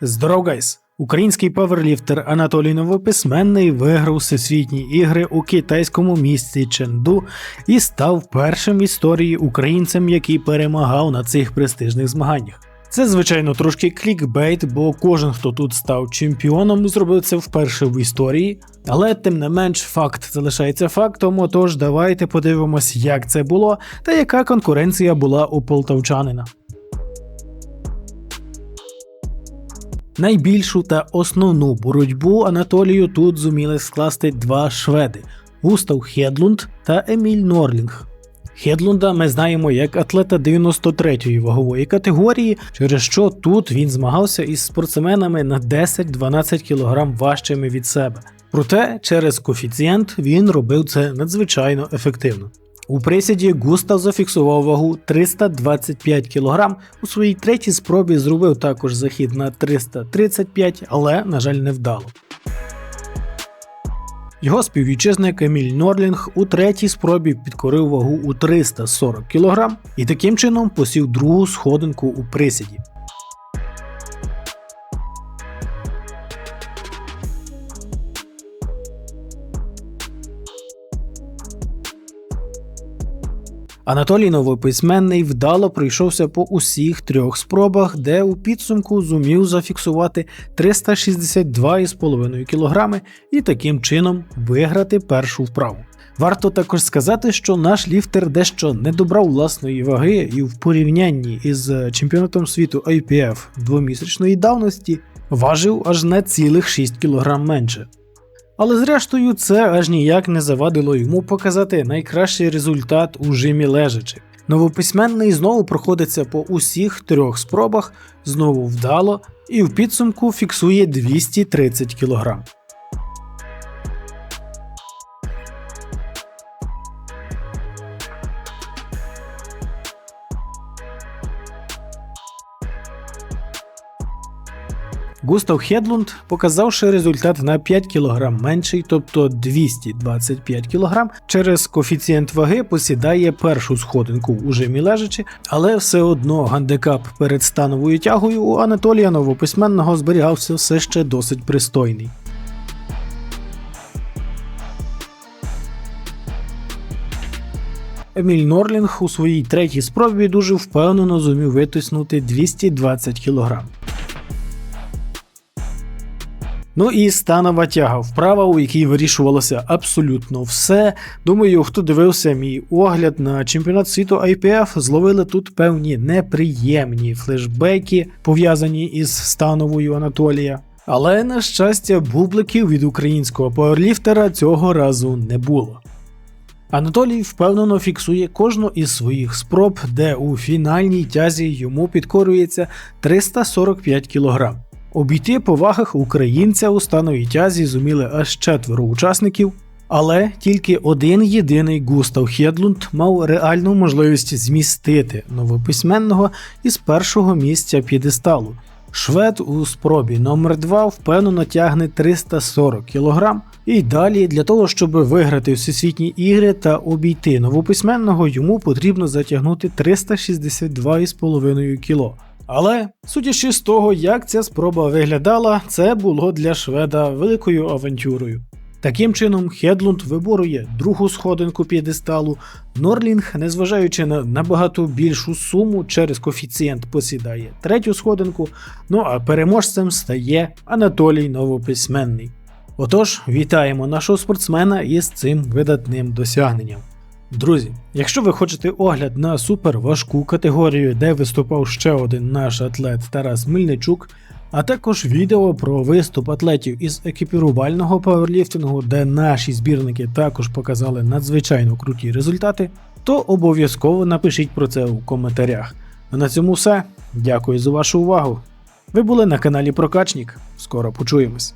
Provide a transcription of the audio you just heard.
Здоров, гайс! Український паверліфтер Анатолій Новописьменний виграв всесвітні ігри у китайському місті Ченду і став першим в історії українцем, який перемагав на цих престижних змаганнях. Це, звичайно, трошки клікбейт, бо кожен, хто тут став чемпіоном, зробив це вперше в історії. Але тим не менш, факт залишається фактом. Отож, давайте подивимось, як це було та яка конкуренція була у полтавчанина. Найбільшу та основну боротьбу Анатолію тут зуміли скласти два шведи Густав Хедлунд та Еміль Норлінг. Хедлунда ми знаємо як атлета 93-ї вагової категорії, через що тут він змагався із спортсменами на 10-12 кг важчими від себе. Проте через коефіцієнт він робив це надзвичайно ефективно. У присіді Густав зафіксував вагу 325 кг. У своїй третій спробі зробив також захід на 335, але, на жаль, не вдало. Його співвітчизник Еміль Норлінг у третій спробі підкорив вагу у 340 кг і таким чином посів другу сходинку у присіді. Анатолій Новописьменний вдало пройшовся по усіх трьох спробах, де у підсумку зумів зафіксувати 362,5 кг і таким чином виграти першу вправу. Варто також сказати, що наш ліфтер дещо не добрав власної ваги і в порівнянні із чемпіонатом світу IPF двомісячної давності важив аж на цілих 6 кг менше. Але зрештою це аж ніяк не завадило йому показати найкращий результат у жимі лежачи. Новописьменний знову проходиться по усіх трьох спробах, знову вдало і в підсумку фіксує 230 кг. Густав Хедлунд, показавши результат на 5 кг менший, тобто 225 кг, через коефіцієнт ваги посідає першу сходинку у жимі лежачи, але все одно гандикап перед становою тягою у Анатолія Новописьменного зберігався все ще досить пристойний. Еміль Норлінг у своїй третій спробі дуже впевнено зумів витиснути 220 кг. Ну і станова тяга, вправа, у якій вирішувалося абсолютно все. Думаю, хто дивився мій огляд на чемпіонат світу IPF, зловили тут певні неприємні флешбеки, пов'язані із становою Анатолія. Але, на щастя, бубликів від українського пауерліфтера цього разу не було. Анатолій впевнено фіксує кожну із своїх спроб, де у фінальній тязі йому підкорюється 345 кг. Обійти по вагах українця у становій тязі зуміли аж четверо учасників, але тільки один єдиний Густав Хедлунд мав реальну можливість змістити новописьменного із першого місця п'єдесталу. Швед у спробі номер 2 впевнено тягне 340 кг, і далі для того, щоб виграти всесвітні ігри та обійти новописьменного, йому потрібно затягнути 362,5 кг. Але, судячи з того, як ця спроба виглядала, це було для шведа великою авантюрою. Таким чином, Хедлунд виборує другу сходинку п'єдесталу, Норлінг, незважаючи на набагато більшу суму, через коефіцієнт посідає третю сходинку, ну а переможцем стає Анатолій Новописьменний. Отож, вітаємо нашого спортсмена із цим видатним досягненням. Друзі, якщо ви хочете огляд на суперважку категорію, де виступав ще один наш атлет Тарас Мельничук, а також відео про виступ атлетів із екіпірувального пауерліфтингу, де наші збірники також показали надзвичайно круті результати, то обов'язково напишіть про це у коментарях. А на цьому все. Дякую за вашу увагу. Ви були на каналі Прокачнік. Скоро почуємось.